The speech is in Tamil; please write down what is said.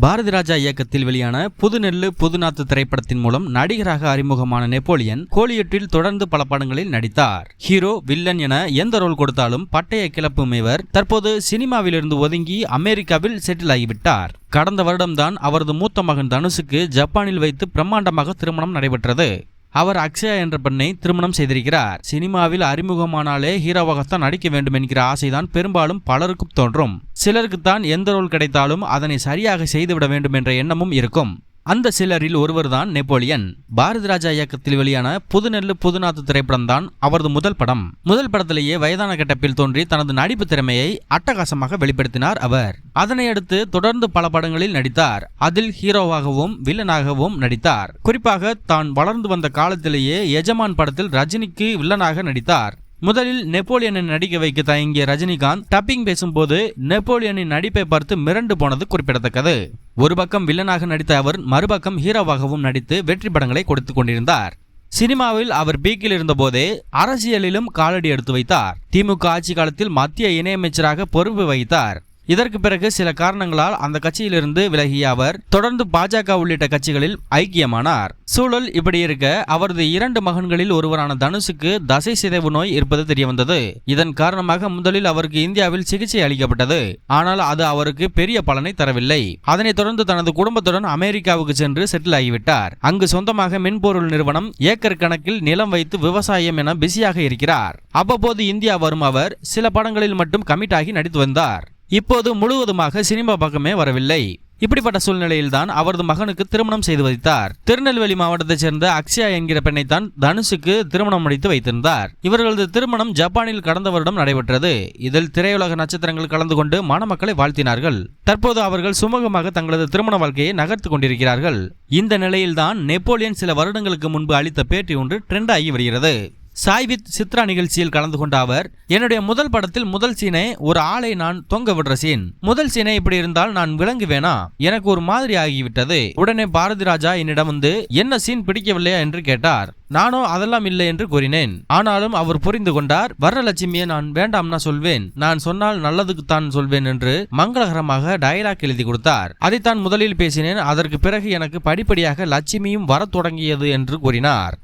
பாரதி ராஜா இயக்கத்தில் வெளியான புதுநெல்லு புதுநாத்து திரைப்படத்தின் மூலம் நடிகராக அறிமுகமான நெப்போலியன் கோலிவுட்டில் தொடர்ந்து பல படங்களில் நடித்தார். ஹீரோ வில்லன் என எந்த ரோல் கொடுத்தாலும் பட்டய கிளப்பும் இவர் தற்போது சினிமாவிலிருந்து ஒதுங்கி அமெரிக்காவில் செட்டில் ஆகிவிட்டார். கடந்த வருடம்தான் அவரது மூத்த மகன் தனுஷுக்கு ஜப்பானில் வைத்து பிரம்மாண்டமாக திருமணம் நடைபெற்றது. அவர் அக்ஷயா என்ற பெண்ணை திருமணம் செய்திருக்கிறார். சினிமாவில் அறிமுகமானாலே ஹீரோவாகத்தான் நடிக்க வேண்டும் என்கிற ஆசைதான் பெரும்பாலும் பலருக்கும் தோன்றும். சிலருக்குத்தான் எந்த ரோல் கிடைத்தாலும் அதனை சரியாக செய்துவிட வேண்டும் என்ற எண்ணமும் இருக்கும். அந்த சிலரில் ஒருவர்தான் நெப்போலியன். பாரதி ராஜா இயக்கத்தில் வெளியான புதுநெல்லு புதுநாத்து திரைப்படம் தான் அவரது முதல் படம். முதல் படத்திலேயே வயதான கட்டப்பில் தோன்றி தனது நடிப்பு திறமையை அட்டகாசமாக வெளிப்படுத்தினார் அவர். அதனை அடுத்து தொடர்ந்து பல படங்களில் நடித்தார். அதில் ஹீரோவாகவும் வில்லனாகவும் நடித்தார். குறிப்பாக தான் வளர்ந்து வந்த காலத்திலேயே எஜமான் படத்தில் ரஜினிக்கு வில்லனாக நடித்தார். முதலில் நெப்போலியனை நடிக்க வைக்க தயங்கிய ரஜினிகாந்த் டப்பிங் பேசும்போது நெப்போலியனின் நடிப்பை பார்த்து மிரண்டு போனது குறிப்பிடத்தக்கது. ஒரு பக்கம் வில்லனாக நடித்த அவர் மறுபக்கம் ஹீரோவாகவும் நடித்து வெற்றி படங்களை கொடுத்து கொண்டிருந்தார். சினிமாவில் அவர் பீக்கில் இருந்தபோதே அரசியலிலும் காலடி எடுத்து வைத்தார். திமுக ஆட்சி காலத்தில் மத்திய இணையமைச்சராக பொறுப்பு வகித்தார். இதற்கு பிறகு சில காரணங்களால் அந்த கட்சியிலிருந்து விலகிய அவர் தொடர்ந்து பாஜக உள்ளிட்ட கட்சிகளில் ஐக்கியமானார். சூழல் இப்படி இருக்க அவரது இரண்டு மகன்களில் ஒருவரான தனுஷுக்கு தசை சிதைவு நோய் இருப்பது தெரியவந்தது. இதன் காரணமாக முதலில் அவருக்கு இந்தியாவில் சிகிச்சை அளிக்கப்பட்டது. ஆனால் அது அவருக்கு பெரிய பலனை தரவில்லை. அதனைத் தொடர்ந்து தனது குடும்பத்துடன் அமெரிக்காவுக்கு சென்று செட்டில் ஆகிவிட்டார். அங்கு சொந்தமாக மென்பொருள் நிறுவனம் ஏக்கர் கணக்கில் நிலம் வைத்து விவசாயம் என பிஸியாக இருக்கிறார். அவ்வப்போது இந்தியா வரும் அவர் சில படங்களில் மட்டும் கமிட் ஆகி நடித்து வந்தார். இப்போது முழுவதுமாக சினிமா பக்கமே வரவில்லை. இப்படிப்பட்ட சூழ்நிலையில்தான் அவரது மகனுக்கு திருமணம் செய்து வைத்தார். திருநெல்வேலி மாவட்டத்தைச் சேர்ந்த அக்ஷயா என்கிற பெண்ணைத்தான் தனுஷுக்கு திருமணம் முடித்து வைத்திருந்தார். இவர்களது திருமணம் ஜப்பானில் கடந்த வருடம் நடைபெற்றது. இதில் திரையுலக நட்சத்திரங்கள் கலந்து கொண்டு மணமக்களை வாழ்த்தினார்கள். தற்போது அவர்கள் சுமூகமாக தங்களது திருமண வாழ்க்கையை நகர்த்து கொண்டிருக்கிறார்கள். இந்த நிலையில்தான் நெப்போலியன் சில வருடங்களுக்கு முன்பு அளித்த பேட்டி ஒன்று ட்ரெண்ட் ஆகி வருகிறது. சாய் வித் சித்ரா நிகழ்ச்சியில் கலந்து கொண்ட அவர் என்னுடைய முதல் படத்தில் முதல் சீனை ஒரு ஆளை நான் தொங்க விடுற சீன். முதல் சீனை இப்படி இருந்தால் நான் விளங்குவேனா? எனக்கு ஒரு மாதிரி ஆகிவிட்டது. உடனே பாரதி ராஜா என்னிடம் வந்து என்ன சீன் பிடிக்கவில்லையா? என்று கேட்டார். நானோ அதெல்லாம் இல்லை என்று கூறினேன். ஆனாலும் அவர் புரிந்து கொண்டார். வரலட்சுமியை நான் வேண்டாம்னா சொல்வேன். நான் சொன்னால் நல்லதுக்குத்தான் சொல்வேன் என்று மங்களகரமாக டயலாக் எழுதி கொடுத்தார். அதைத்தான் முதலில் பேசினேன். அதற்கு பிறகு எனக்கு படிப்படியாக லட்சுமியும் வரத் தொடங்கியது என்று கூறினார்.